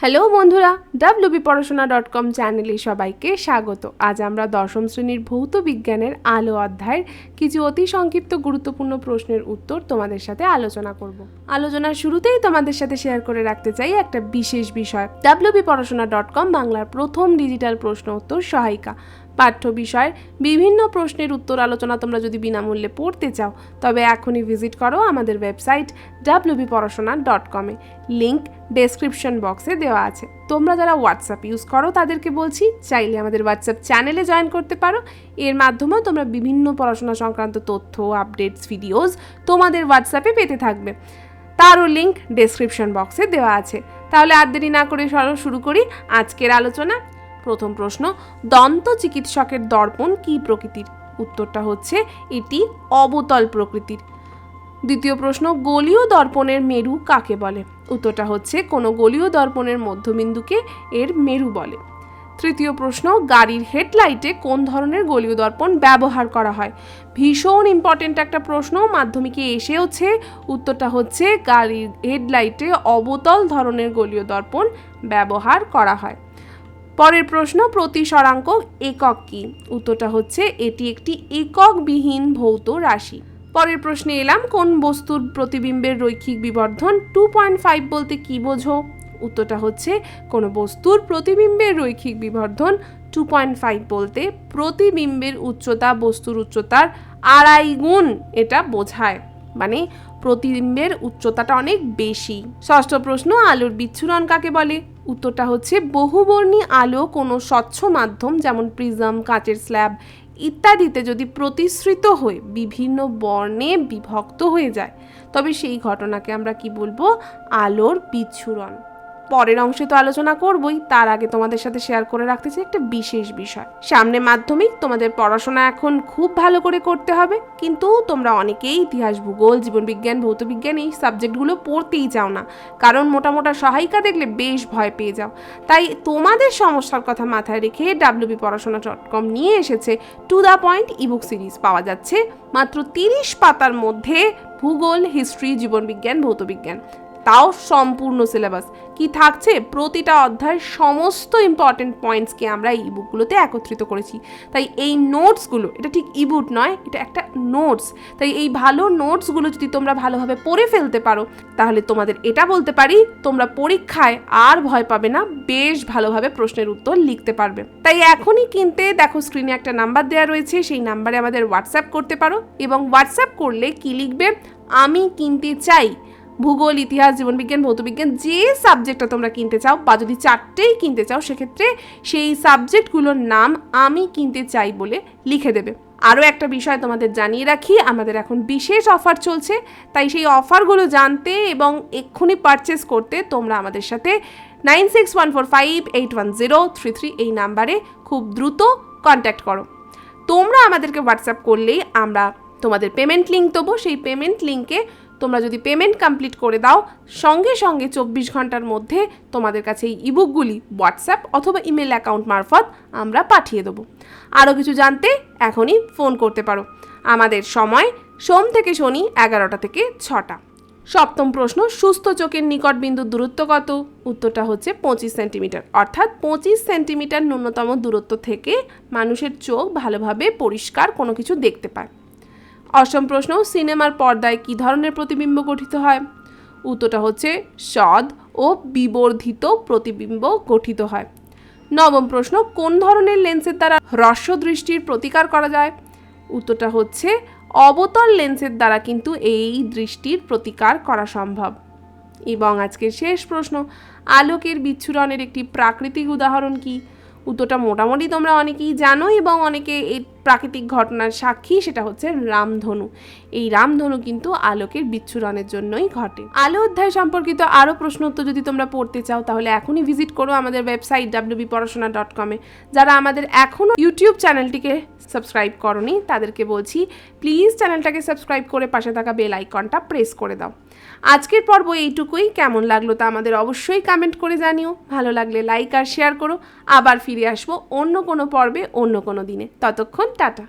Hello বন্ধুরা WB পড়াশোনা dot com চ্যানেলে সবাইকে স্বাগত। আজ আমরা দশম শ্রেণির ভৌত বিজ্ঞানের আলো অধ্যায়ের কিছু অতি সংক্ষিপ্ত গুরুত্বপূর্ণ প্রশ্নের উত্তর তোমাদের সাথে আলোচনা করব। আলোচনার শুরুতেই তোমাদের সাথে শেয়ার করে রাখতে চাই একটা বিশেষ বিষয়। ডাব্লুবি পড়াশোনা ডট কম বাংলার প্রথম ডিজিটাল প্রশ্ন উত্তর সহায়িকা। পাঠ্য বিষয়ের বিভিন্ন প্রশ্নের উত্তর আলোচনা তোমরা যদি বিনামূল্যে পড়তে চাও, তবে এখনই ভিজিট করো আমাদের ওয়েবসাইট ডাব্লিউবি পড়াশোনা ডট কমে লিঙ্ক ডেসক্রিপশন বক্সে দেওয়া আছে। তোমরা যারা হোয়াটসঅ্যাপ ইউজ করো, তাদেরকে বলছি, চাইলে আমাদের হোয়াটসঅ্যাপ চ্যানেলে জয়েন করতে পারো। এর মাধ্যমেও তোমরা বিভিন্ন পড়াশোনা সংক্রান্ত তথ্য, আপডেটস, ভিডিওস তোমাদের হোয়াটসঅ্যাপে পেতে থাকবে। তারও লিঙ্ক ডেসক্রিপশন বক্সে দেওয়া আছে। তাহলে আর দেরি না করে সরো, শুরু করি আজকের আলোচনা। প্রথম প্রশ্ন, দন্ত চিকিৎসকের দর্পণ কী প্রকৃতির? উত্তরটা হচ্ছে, এটি অবতল প্রকৃতির। দ্বিতীয় প্রশ্ন, গলীয় দর্পণের মেরু কাকে বলে? উত্তরটা হচ্ছে, কোনো গলীয় দর্পণের মধ্যবিন্দুকে এর মেরু বলে। তৃতীয় প্রশ্ন, গাড়ির হেডলাইটে কোন ধরনের গলীয় দর্পণ ব্যবহার করা হয়? ভীষণ ইম্পর্টেন্ট একটা প্রশ্ন, মাধ্যমিকে এসেওছে। উত্তরটা হচ্ছে, গাড়ির হেডলাইটে অবতল ধরনের গলীয় দর্পণ ব্যবহার করা হয়। পরের প্রশ্ন প্রতিসরাঙ্ক একক কি? উত্তরটা হচ্ছে, এটি একটি এককবিহীন ভৌত রাশি। পরের প্রশ্নে এলাম, কোন বস্তুর প্রতিবিম্বের রৈখিক বিবর্ধন টু পয়েন্ট ফাইভ বলতে কি বোঝো? উত্তরটা হচ্ছে, কোনো বস্তুর প্রতিবিম্বের রৈখিক বিবর্ধন টু পয়েন্ট ফাইভ বলতে প্রতিবিম্বের উচ্চতা বস্তুর উচ্চতার আড়াই গুণ এটা বোঝায়। মানে প্রতিবিম্বের উচ্চতাটা অনেক বেশি। ষষ্ঠ প্রশ্ন, আলোর বিচ্ছুরণ কাকে বলে? উত্তরটা হচ্ছে বহুবর্ণী আলো কোনো স্বচ্ছ মাধ্যম যেমন প্রিজম, কাঁচের স্ল্যাব ইত্যাদিতে যদি প্রতিশ্রিত হয়ে বিভিন্ন বর্ণে বিভক্ত হয়ে যায়, তবে সেই ঘটনাকে আমরা কি বলব? আলোর বিচ্ছুরণ। পরের অংশে তো আলোচনা করবই, তার আগে তোমাদের সাথে শেয়ার করে রাখতে চাই একটা বিশেষ বিষয়। সামনে মাধ্যমিক, তোমাদের পড়াশোনা এখন খুব ভালো করে করতে হবে, কিন্তু তোমরা অনেকেই ইতিহাস, ভূগোল, জীবনবিজ্ঞান, ভৌতবিজ্ঞান এই সাবজেক্টগুলো পড়তেই চাও না, কারণ মোটা মোটা সহায়িকা দেখলে বেশ ভয় পেয়ে যাও। তাই তোমাদের সমস্যার কথা মাথায় রেখে ডাব্লিউবি পড়াশোনা ডট কম নিয়ে এসেছে to the point ebook series পাওয়া যাচ্ছে, মাত্র তিরিশ পাতার মধ্যে ভূগোল হিস্ট্রি জীবনবিজ্ঞান, ভৌতবিজ্ঞান। তাও সম্পূর্ণ সিলেবাস কি থাকছে? প্রতিটা অধ্যায়ের সমস্ত ইম্পর্টেন্ট পয়েন্টসকে আমরা এই বুকগুলোতে একত্রিত করেছি। তাই এই নোটসগুলো এটা ঠিক ইবুট নয়, এটা একটা নোটস তাই এই ভালো নোটসগুলো যদি তোমরা ভালোভাবে পড়ে ফেলতে পারো, তাহলে তোমাদের এটা বলতে পারি, তোমরা পরীক্ষায় আর ভয় পাবে না, বেশ ভালোভাবে প্রশ্নের উত্তর লিখতে পারবে। তাই এখনই কিনতে দেখো স্ক্রিনে একটা নাম্বার দেওয়া রয়েছে, সেই নাম্বারে আমাদের হোয়াটসঅ্যাপ করতে পারো এবং হোয়াটসঅ্যাপ করলে কি লিখবে? আমি কিনতে চাই ভূগোল, ইতিহাস, জীবনবিজ্ঞান, ভৌতবিজ্ঞান, যে সাবজেক্টটা তোমরা কিনতে চাও বা যদি চারটেই কিনতে চাও, সেক্ষেত্রে সেই সাবজেক্টগুলোর নাম আমি কিনতে চাই বলে লিখে দেবে। আরও একটা বিষয় তোমাদের জানিয়ে রাখি, আমাদের এখন বিশেষ অফার চলছে। তাই সেই অফারগুলো জানতে এবং এক্ষুনি পারচেস করতে তোমরা আমাদের সাথে nine six one four five eight one zero three three এই নাম্বারে খুব দ্রুত কন্ট্যাক্ট করো। তোমরা আমাদেরকে হোয়াটসঅ্যাপ করলেই আমরা তোমাদের পেমেন্ট লিঙ্ক দেবো। সেই পেমেন্ট লিঙ্কে তোমরা যদি পেমেন্ট কমপ্লিট করে দাও, সঙ্গে সঙ্গে চব্বিশ ঘণ্টার মধ্যে তোমাদের কাছে এই ইবুকগুলি হোয়াটসঅ্যাপ অথবা ইমেল অ্যাকাউন্ট মারফত আমরা পাঠিয়ে দেবো। আরও কিছু জানতে এখনই ফোন করতে পারো। আমাদের সময় সোম থেকে শনি এগারোটা থেকে ছটা। সপ্তম প্রশ্ন, সুস্থ চোখের নিকট বিন্দুর দূরত্ব কত? উত্তরটা হচ্ছে পঁচিশ সেন্টিমিটার। অর্থাৎ পঁচিশ সেন্টিমিটার ন্যূনতম দূরত্ব থেকে মানুষের চোখ ভালোভাবে পরিষ্কার কোনো কিছু দেখতে পায়। অষ্টম প্রশ্ন, সিনেমার পর্দায় কী ধরনের প্রতিবিম্ব গঠিত হয়? উত্তরটা হচ্ছে, সদ ও বিবর্ধিত প্রতিবিম্ব গঠিত হয়। নবম প্রশ্ন, কোন ধরনের লেন্সের দ্বারা হ্রস্ব দৃষ্টির প্রতিকার করা যায়? উত্তরটা হচ্ছে, অবতল লেন্সের দ্বারা কিন্তু এই দৃষ্টির প্রতিকার করা সম্ভব। এবং আজকের শেষ প্রশ্ন, আলোকের বিচ্ছুরণের একটি প্রাকৃতিক উদাহরণ কি? উত্তরটা মোটামুটি তোমরা অনেকেই জানো এবং অনেকে এই প্রাকৃতিক ঘটনার সাক্ষী, সেটা হচ্ছে রামধনু। এই রামধনু কিন্তু আলোকের বিচ্ছুরণের জন্যই ঘটে। আলো অধ্যায় সম্পর্কিত আরও প্রশ্ন উত্তর যদি তোমরা পড়তে চাও, তাহলে এখনই ভিজিট করো আমাদের ওয়েবসাইট ডাব্লিউবি পড়াশোনা ডট কমে যারা আমাদের এখনও ইউটিউব চ্যানেলটিকে সাবস্ক্রাইব করনি, তাদেরকে বলছি, প্লিজ চ্যানেলটাকে সাবস্ক্রাইব করে পাশে থাকা বেল আইকনটা প্রেস করে দাও। আজকের পর্ব এইটুকুই। কেমন লাগল তা আমাদের অবশ্যই কমেন্ট করে জানিও। ভালো লাগলে লাইক আর শেয়ার করো। আবার ফিরে আসব অন্য কোনো পর্বে, অন্য কোনো দিনে। ততক্ষণ টাটা।